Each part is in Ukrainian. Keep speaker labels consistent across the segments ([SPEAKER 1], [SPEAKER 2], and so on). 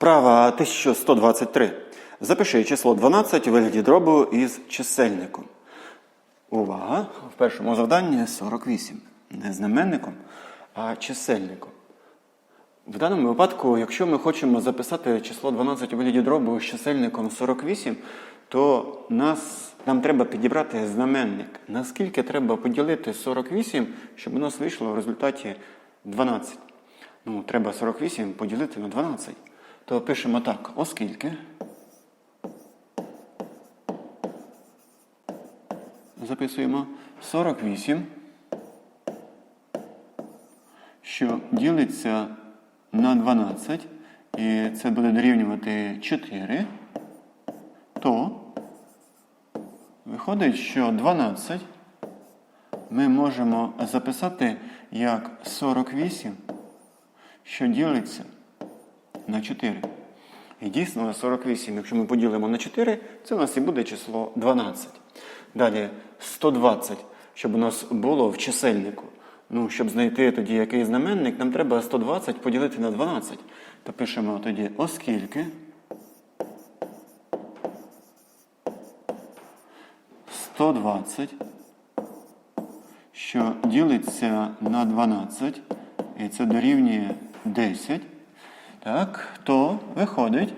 [SPEAKER 1] Вправа 1123. Запиши число 12 у вигляді дробу із чисельником. Увага! В першому завданні 48. Не знаменником, а чисельником. В даному випадку, якщо ми хочемо записати число 12 у вигляді дробу з чисельником 48, то нас, нам треба підібрати знаменник. Наскільки треба поділити 48, щоб у нас вийшло в результаті 12? Ну, треба 48 поділити на 12. То пишемо так, оскільки. Записуємо 48, що ділиться на 12, і це буде дорівнювати 4, то виходить, що 12 ми можемо записати як 48, що ділиться на 4. І дійсно 48, якщо ми поділимо на 4, це у нас і буде число 12. Далі 120, щоб у нас було в чисельнику. Ну, щоб знайти тоді який знаменник, нам треба 120 поділити на 12. То пишемо тоді, оскільки 120, що ділиться на 12, і це дорівнює 10, так, то виходить,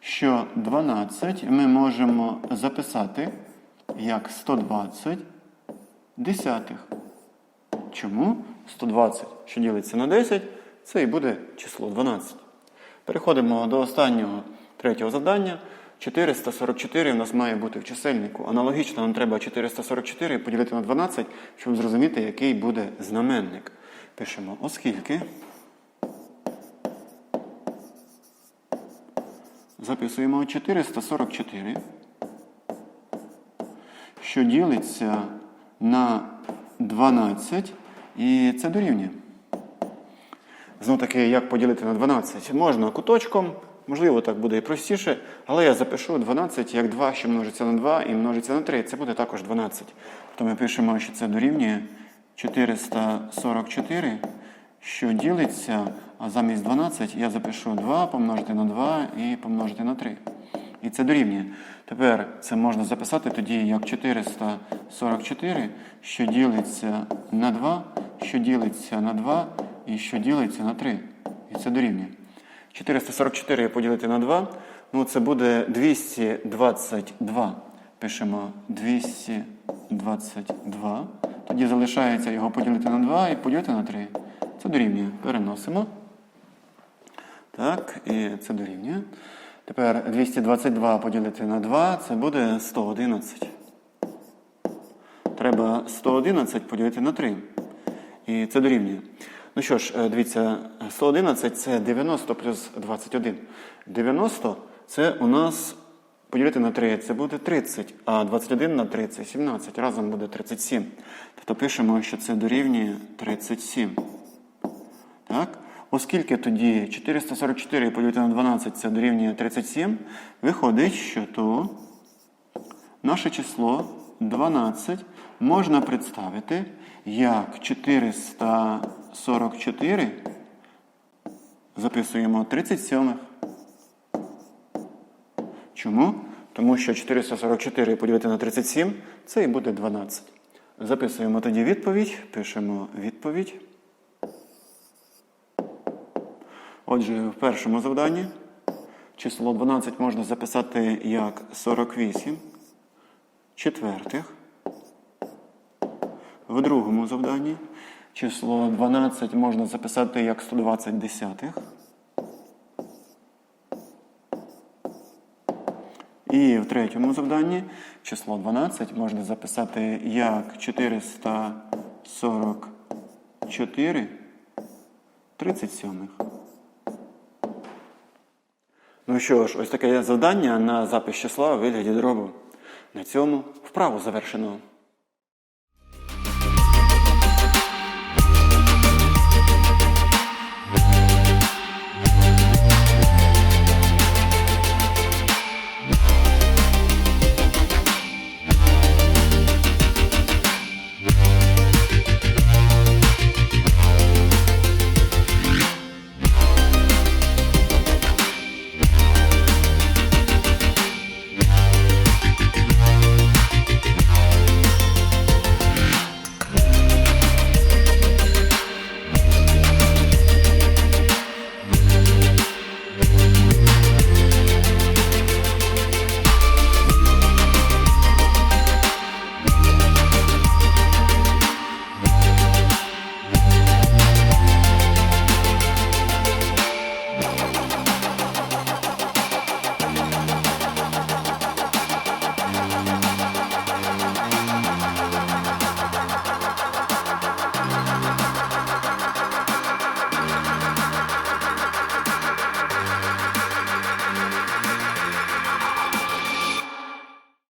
[SPEAKER 1] що 12 ми можемо записати як 120 десятих. Чому? 120, що ділиться на 10, це і буде число 12. Переходимо до останнього третього завдання. 444 у нас має бути в чисельнику. Аналогічно нам треба 444 поділити на 12, щоб зрозуміти, який буде знаменник. Пишемо, оскільки. Записуємо 444, що ділиться на 12, і це дорівнює. Знов таки, як поділити на 12? Можна куточком, можливо, так буде і простіше, але я запишу 12 як 2, що множиться на 2 і множиться на 3. Це буде також 12. То ми пишемо, що це дорівнює 444, що ділиться, а замість 12 я запишу 2 помножити на 2 і помножити на 3. І це дорівнює. Тепер це можна записати тоді як 444, що ділиться на 2, що ділиться на 2 і що ділиться на 3. І це дорівнює. 444 поділити на 2, ну це буде 222. Пишемо 222. Тоді залишається його поділити на 2 і поділити на 3. Це дорівнює. Переносимо. Так, і це дорівнює. Тепер 222 поділити на 2, це буде 111. Треба 111 поділити на 3. І це дорівнює. Ну що ж, е, дивіться, 111 це 90 плюс 21. 90 це у нас поділити на 3, це буде 30, а 21 на 3 це 17. Разом буде 37. Тобто пишемо, що це дорівнює 37. Так? Оскільки тоді 444 поділити на 12 це дорівнює 37, виходить, що то наше число 12 можна представити як 444, записуємо 37. Чому? Тому що 444 поділити на 37 це і буде 12. Записуємо тоді відповідь, пишемо відповідь. Отже, в першому завданні число 12 можна записати як 48 четвертих. В другому завданні число 12 можна записати як 120 десятих. І в третьому завданні число 12 можна записати як 444 37. Ну що ж, ось таке завдання на запис числа у вигляді дробу. На цьому вправу завершено.